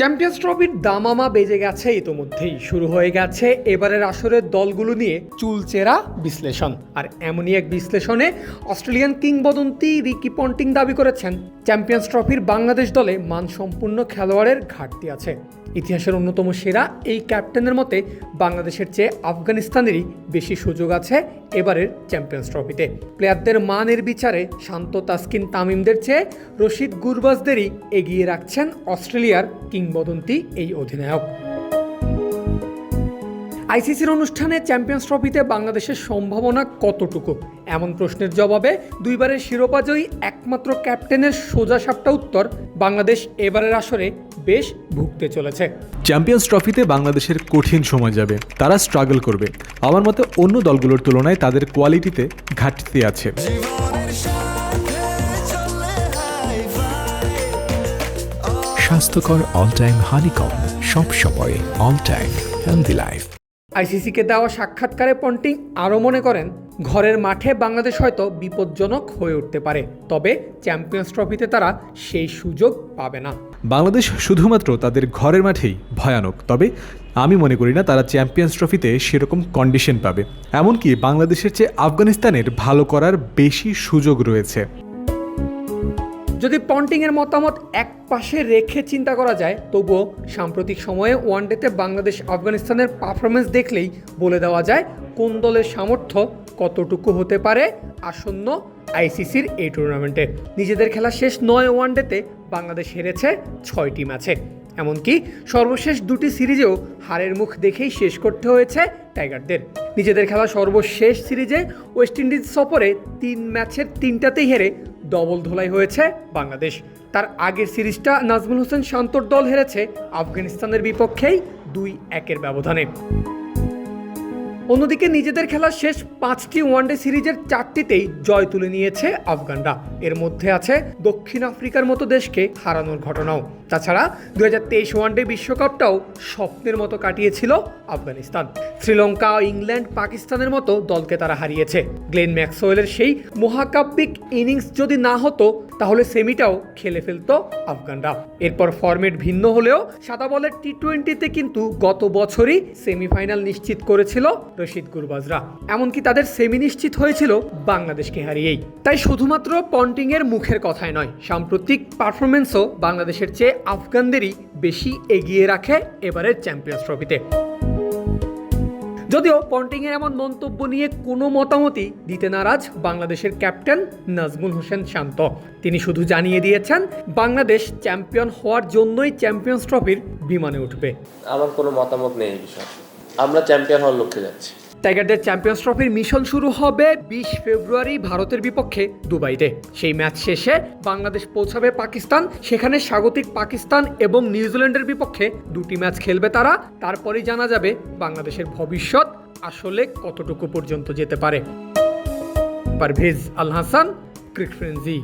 Champions ট্রফির দামামা বেজে গেছে ইতোমধ্যেই। শুরু হয়ে গেছে এবারের আসরের দলগুলো নিয়ে চুলচেরা বিশ্লেষণ। আর এমনই এক বিশ্লেষণে অস্ট্রেলিয়ান কিংবদন্তি রিকি পন্টিং দাবি করেছেন চ্যাম্পিয়ন্স ট্রফির বাংলাদেশ দলে মানসম্পন্ন খেলোয়াড়ের ঘাটতি আছে। ইতিহাসের অন্যতম সেরা এই ক্যাপ্টেনের মতে, বাংলাদেশের চেয়ে আফগানিস্তানেরই বেশি সুযোগ আছে এবারের চ্যাম্পিয়ন্স ট্রফিতে। প্লেয়ারদের মানের বিচারে শান্ত তাসকিন তামিমদের চেয়ে রশিদ গুরবাজদেরই এগিয়ে রাখছেন অস্ট্রেলিয়ার কিংবদন্তি এই অধিনায়ক। আইসিসির অনুষ্ঠানে চ্যাম্পিয়ন্স ট্রফিতে বাংলাদেশের সম্ভাবনা কতটুকু? এমন প্রশ্নের জবাবে দুইবারের শিরোপাজয়ী একমাত্র ক্যাপ্টেনের সোজা সাপটা উত্তর বাংলাদেশ এবারের আসরে বেশ ভুগতে চলেছে। চ্যাম্পিয়ন্স ট্রফিতে বাংলাদেশের কঠিন সময় যাবে তারা স্ট্রাগল করবে। আমার মতে অন্য দলগুলোর তুলনায় তাদের কোয়ালিটিতে ঘাটতি আছে। স্বাস্থ্যকর অল টাইম হানিকম সব সময় অল টাইম হেলদি লাইফ আইসিসিকে দেওয়া সাক্ষাৎকারে পন্টিং আরও মনে করেন, ঘরের মাঠে বাংলাদেশ হয়তো বিপজ্জনক হয়ে উঠতে পারে, তবে চ্যাম্পিয়ন্স ট্রফিতে তারা সেই সুযোগ পাবে না। বাংলাদেশ শুধুমাত্র তাদের ঘরের মাঠেই ভয়ানক, তবে আমি মনে করি না তারা চ্যাম্পিয়ন্স ট্রফিতে সেরকম কন্ডিশন পাবে। এমনকি বাংলাদেশের চেয়ে আফগানিস্তানের ভালো করার বেশি সুযোগ রয়েছে। যদি পন্টিংয়ের মতামত এক পাশে রেখে চিন্তা করা যায়, তবুও সাম্প্রতিক সময়ে ওয়ানডেতে বাংলাদেশ আফগানিস্তানের পারফরমেন্স দেখলেই বলে দেওয়া যায় কোন দলের সামর্থ্য কতটুকু হতে পারে আসন্ন আইসিসির এই টুর্নামেন্টে নিজেদের খেলা শেষ নয় ওয়ানডেতে বাংলাদেশ হেরেছে ছয়টি ম্যাচে। এমনকি সর্বশেষ দুটি সিরিজেও হারের মুখ দেখেই শেষ করতে হয়েছে টাইগারদের। নিজেদের খেলা সর্বশেষ সিরিজে ওয়েস্ট ইন্ডিজ সফরে তিন ম্যাচের তিনটাতেই হেরে ডবল ধোলাই হয়েছে বাংলাদেশ। তার আগের সিরিজটা নাজমুল হোসেন শান্তর দল হেরেছে আফগানিস্তানের বিপক্ষেই দুই একের ব্যবধানে। অন্যদিকে নিজেদের খেলা শেষ পাঁচটি ওয়ানডে সিরিজের চারটিতেই জয় তুলে নিয়েছে আফগানরা। এর মধ্যে আছে দক্ষিণ আফ্রিকার মতো দেশকে হারানোর ঘটনাও। তাছাড়া দু হাজার তেইশ ওয়ানডে বিশ্বকাপটাও স্বপ্নের মতো কাটিয়েছিল আফগানিস্তান। শ্রীলঙ্কা, ইংল্যান্ড, পাকিস্তানের মতো দলকে তারা হারিয়েছে। গ্লেন ম্যাক্সওয়েলের সেই মহাকাব্যিক ইনিংস যদি না হতো, তাহলে সেমিটাও খেলে ফেলতো আফগানরা। এরপর ফরম্যাট ভিন্ন হলেও সাদা বলের টি টোয়েন্টিতে কিন্তু গত বছরই সেমিফাইনাল নিশ্চিত করেছিল রশিদ গুরবাজরা। এমনকি তাদের সেমি নিশ্চিত হয়েছিল বাংলাদেশকে হারিয়েই। তাই শুধুমাত্র পন্টিংয়ের মুখের কথায় নয়, সাম্প্রতিক পারফরমেন্সও বাংলাদেশের চেয়ে আফগানদেরই বেশি এগিয়ে রাখে এবারের চ্যাম্পিয়ন্স ট্রফিতে। যদিও পন্টিংয়ের এমন মন্তব্য নিয়ে কোনো মতামতই দিতে নারাজ বাংলাদেশের ক্যাপ্টেন নাজমুল হোসেন শান্ত। তিনি শুধু জানিয়ে দিয়েছেন, বাংলাদেশ চ্যাম্পিয়ন হওয়ার জন্যই চ্যাম্পিয়ন্স ট্রফির বিমানে উঠবে। আমার কোনো মতামত নেই এই বিষয়ে। আমরা চ্যাম্পিয়ন হওয়ার লক্ষ্যে যাচ্ছি। টাইগারদের চ্যাম্পিয়ন্স ট্রফির মিশন শুরু হবে বিশ ফেব্রুয়ারি ভারতের বিপক্ষে দুবাইতে। সেই ম্যাচ শেষে বাংলাদেশ পৌঁছাবে পাকিস্তান, সেখানে স্বাগতিক পাকিস্তান এবং নিউজিল্যান্ডের বিপক্ষে দুটি ম্যাচ খেলবে তারা। তারপরেই জানা যাবে বাংলাদেশের ভবিষ্যৎ আসলে কতটুকু পর্যন্ত যেতে পারে। পারভেজ আল হাসান ক্রিক ফ্রেন্সি